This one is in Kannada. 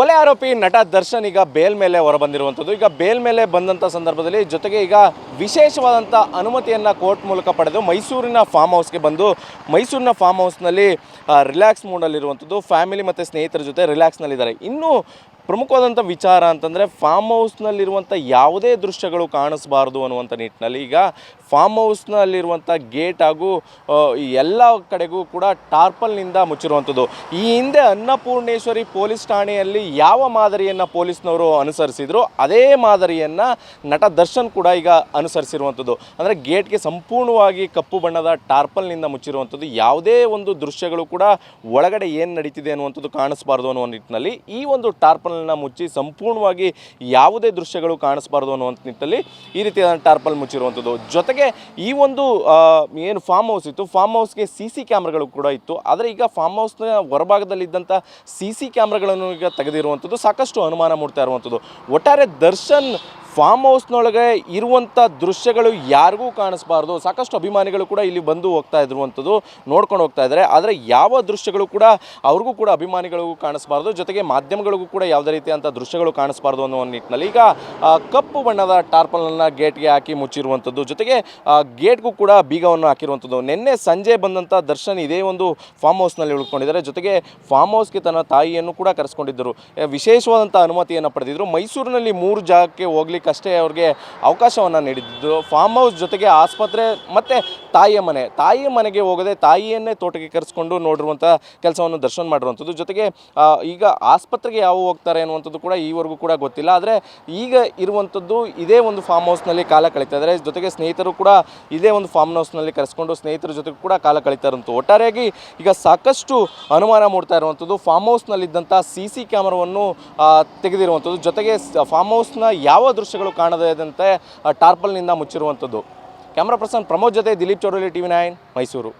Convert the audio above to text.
ಕೊಲೆ ಆರೋಪಿ ನಟ ದರ್ಶನ್ ಈಗ ಬೇಲ್ ಮೇಲೆ ಹೊರಬಂದಿರುವಂಥದ್ದು. ಈಗ ಬೇಲ್ ಮೇಲೆ ಬಂದಂಥ ಸಂದರ್ಭದಲ್ಲಿ ಜೊತೆಗೆ ಈಗ ವಿಶೇಷವಾದಂಥ ಅನುಮತಿಯನ್ನು ಕೋರ್ಟ್ ಮೂಲಕ ಪಡೆದು ಮೈಸೂರಿನ ಫಾರ್ಮ್ ಹೌಸ್ಗೆ ಬಂದು ಮೈಸೂರಿನ ಫಾರ್ಮ್ ಹೌಸ್ನಲ್ಲಿ ರಿಲ್ಯಾಕ್ಸ್ ಮೂಡಲ್ಲಿರುವಂಥದ್ದು ಫ್ಯಾಮಿಲಿ ಮತ್ತು ಸ್ನೇಹಿತರ ಜೊತೆ ರಿಲ್ಯಾಕ್ಸ್ನಲ್ಲಿದ್ದಾರೆ ಇನ್ನು ಪ್ರಮುಖವಾದಂಥ ವಿಚಾರ ಅಂತಂದರೆ ಫಾರ್ಮ್ ಹೌಸ್ನಲ್ಲಿರುವಂಥ ಯಾವುದೇ ದೃಶ್ಯಗಳು ಕಾಣಿಸಬಾರ್ದು ಅನ್ನುವಂಥ ನಿಟ್ಟಿನಲ್ಲಿ ಈಗ ಫಾರ್ಮ್ ಹೌಸ್ನಲ್ಲಿರುವಂಥ ಗೇಟ್ ಹಾಗೂ ಎಲ್ಲ ಕಡೆಗೂ ಕೂಡ ಟಾರ್ಪಲ್ನಿಂದ ಮುಚ್ಚಿರುವಂಥದ್ದು. ಈ ಹಿಂದೆ ಅನ್ನಪೂರ್ಣೇಶ್ವರಿ ಪೊಲೀಸ್ ಠಾಣೆಯಲ್ಲಿ ಯಾವ ಮಾದರಿಯನ್ನು ಪೊಲೀಸ್ನವರು ಅನುಸರಿಸಿದ್ರು ಅದೇ ಮಾದರಿಯನ್ನು ನಟ ದರ್ಶನ್ ಕೂಡ ಈಗ ಅನುಸರಿಸಿರುವಂಥದ್ದು. ಅಂದರೆ ಗೇಟ್ಗೆ ಸಂಪೂರ್ಣವಾಗಿ ಕಪ್ಪು ಬಣ್ಣದ ಟಾರ್ಪಲ್ನಿಂದ ಮುಚ್ಚಿರುವಂಥದ್ದು. ಯಾವುದೇ ಒಂದು ದೃಶ್ಯಗಳು ಕೂಡ ಒಳಗಡೆ ಏನು ನಡೀತಿದೆ ಅನ್ನುವಂಥದ್ದು ಕಾಣಿಸಬಾರ್ದು ಅನ್ನುವ ನಿಟ್ಟಿನಲ್ಲಿ ಈ ಒಂದು ಟಾರ್ಪಲ್ನ ಮುಚ್ಚಿ ಸಂಪೂರ್ಣವಾಗಿ ಯಾವುದೇ ದೃಶ್ಯಗಳು ಕಾಣಿಸ್ಬಾರ್ದು ಅನ್ನುವಂಥ ನಿಟ್ಟಲ್ಲಿ ಈ ರೀತಿಯಾದ ಟಾರ್ಪಲ್ ಮುಚ್ಚಿರುವಂಥದ್ದು. ಜೊತೆಗೆ ಈ ಒಂದು ಏನು ಫಾರ್ಮ್ ಹೌಸ್ ಇತ್ತು ಫಾರ್ಮ್ ಹೌಸ್ಗೆ ಸಿ ಸಿ ಕ್ಯಾಮ್ರಾಗಳು ಕೂಡ ಇತ್ತು. ಆದರೆ ಈಗ ಫಾರ್ಮ್ ಹೌಸ್ನ ಹೊರಭಾಗದಲ್ಲಿದ್ದಂಥ ಸಿ ಸಿ ಕ್ಯಾಮ್ರಾಗಳನ್ನು ಈಗ ತೆಗೆದಿರುವಂಥದ್ದು ಸಾಕಷ್ಟು ಅನುಮಾನ ಮೂಡ್ತಾ ಇರುವಂಥದ್ದು. ಒಟ್ಟಾರೆ ದರ್ಶನ್ ಫಾರ್ಮ್ ಹೌಸ್ನೊಳಗೆ ಇರುವಂಥ ದೃಶ್ಯಗಳು ಯಾರಿಗೂ ಕಾಣಿಸ್ಬಾರ್ದು. ಸಾಕಷ್ಟು ಅಭಿಮಾನಿಗಳು ಕೂಡ ಇಲ್ಲಿ ಬಂದು ಹೋಗ್ತಾ ಇರುವಂಥದ್ದು ನೋಡ್ಕೊಂಡು ಹೋಗ್ತಾ ಇದ್ದಾರೆ. ಆದರೆ ಯಾವ ದೃಶ್ಯಗಳು ಕೂಡ ಅವ್ರಿಗೂ ಕೂಡ ಅಭಿಮಾನಿಗಳಿಗೂ ಕಾಣಿಸ್ಬಾರ್ದು. ಜೊತೆಗೆ ಮಾಧ್ಯಮಗಳಿಗೂ ಕೂಡ ಯಾವುದೇ ರೀತಿಯಂಥ ದೃಶ್ಯಗಳು ಕಾಣಿಸ್ಬಾರ್ದು ಅನ್ನೋ ನಿಟ್ಟಿನಲ್ಲಿ. ಈಗ ಕಪ್ಪು ಬಣ್ಣದ ಟಾರ್ಪಲನ್ನು ಗೇಟ್ಗೆ ಹಾಕಿ ಮುಚ್ಚಿರುವಂಥದ್ದು. ಜೊತೆಗೆ ಗೇಟ್ಗೂ ಕೂಡ ಬೀಗವನ್ನು ಹಾಕಿರುವಂಥದ್ದು. ನಿನ್ನೆ ಸಂಜೆ ಬಂದಂಥ ದರ್ಶನ್ ಇದೇ ಒಂದು ಫಾರ್ಮ್ ಹೌಸ್ನಲ್ಲಿ ಉಳ್ಕೊಂಡಿದ್ದಾರೆ. ಜೊತೆಗೆ ಫಾರ್ಮ್ ಹೌಸ್ಗೆ ತನ್ನ ತಾಯಿಯನ್ನು ಕೂಡ ಕರೆಸ್ಕೊಂಡಿದ್ದರು. ವಿಶೇಷವಾದಂಥ ಅನುಮತಿಯನ್ನು ಪಡೆದಿದ್ದರು ಮೈಸೂರಿನಲ್ಲಿ ಮೂರು ಜಾಗಕ್ಕೆ ಹೋಗ್ಲಿಕ್ಕಷ್ಟೇ ಅವ್ರಿಗೆ ಅವಕಾಶವನ್ನು ನೀಡಿದ್ದು. ಫಾರ್ಮ್ ಹೌಸ್ ಜೊತೆಗೆ ಆಸ್ಪತ್ರೆ ಮತ್ತು ತಾಯಿಯ ಮನೆ. ತಾಯಿಯ ಮನೆಗೆ ಹೋಗದೆ ತಾಯಿಯನ್ನೇ ತೋಟಕ್ಕೆ ಕರೆಸ್ಕೊಂಡು ನೋಡಿರುವಂಥ ಕೆಲಸವನ್ನು ದರ್ಶನ ಮಾಡಿರುವಂಥದ್ದು. ಜೊತೆಗೆ ಈಗ ಆಸ್ಪತ್ರೆಗೆ ಯಾವ ಹೋಗ್ತಾರೆ ಅನ್ನುವಂಥದ್ದು ಕೂಡ ಈವರೆಗೂ ಕೂಡ ಗೊತ್ತಿಲ್ಲ. ಆದರೆ ಈಗ ಇರುವಂಥದ್ದು ಇದೇ ಒಂದು ಫಾರ್ಮ್ ಹೌಸ್ನಲ್ಲಿ ಕಾಲ ಕಳೀತಾ ಇದ್ದಾರೆ. ಜೊತೆಗೆ ಸ್ನೇಹಿತರು ಕೂಡ ಇದೇ ಒಂದು ಫಾರ್ಮ್ ಹೌಸ್ನಲ್ಲಿ ಕರೆಸ್ಕೊಂಡು ಸ್ನೇಹಿತರ ಜೊತೆ ಕೂಡ ಕಾಲ ಕಳೀತಾ ಒಟ್ಟಾರೆಯಾಗಿ ಈಗ ಸಾಕಷ್ಟು ಅನುಮಾನ ಮೂಡ್ತಾ ಇರುವಂಥದ್ದು. ಫಾರ್ಮ್ ಹೌಸ್ನಲ್ಲಿದ್ದಂಥ ಸಿ ಸಿ ಕ್ಯಾಮರಾವನ್ನು ತೆಗೆದಿರುವಂಥದ್ದು. ಜೊತೆಗೆ ಫಾರ್ಮ್ ಹೌಸ್ನ ಯಾವ ದೃಶ್ಯಗಳು ಕಾಣದಂತೆ ಟಾರ್ಪಲ್ನಿಂದ ಮುಚ್ಚಿರುವಂಥದ್ದು. ಕ್ಯಾಮ್ರಾ ಪರ್ಸನ್ ಪ್ರಮೋದ್ ಜೊತೆ Dilip Chaurali T V nine Mysuru.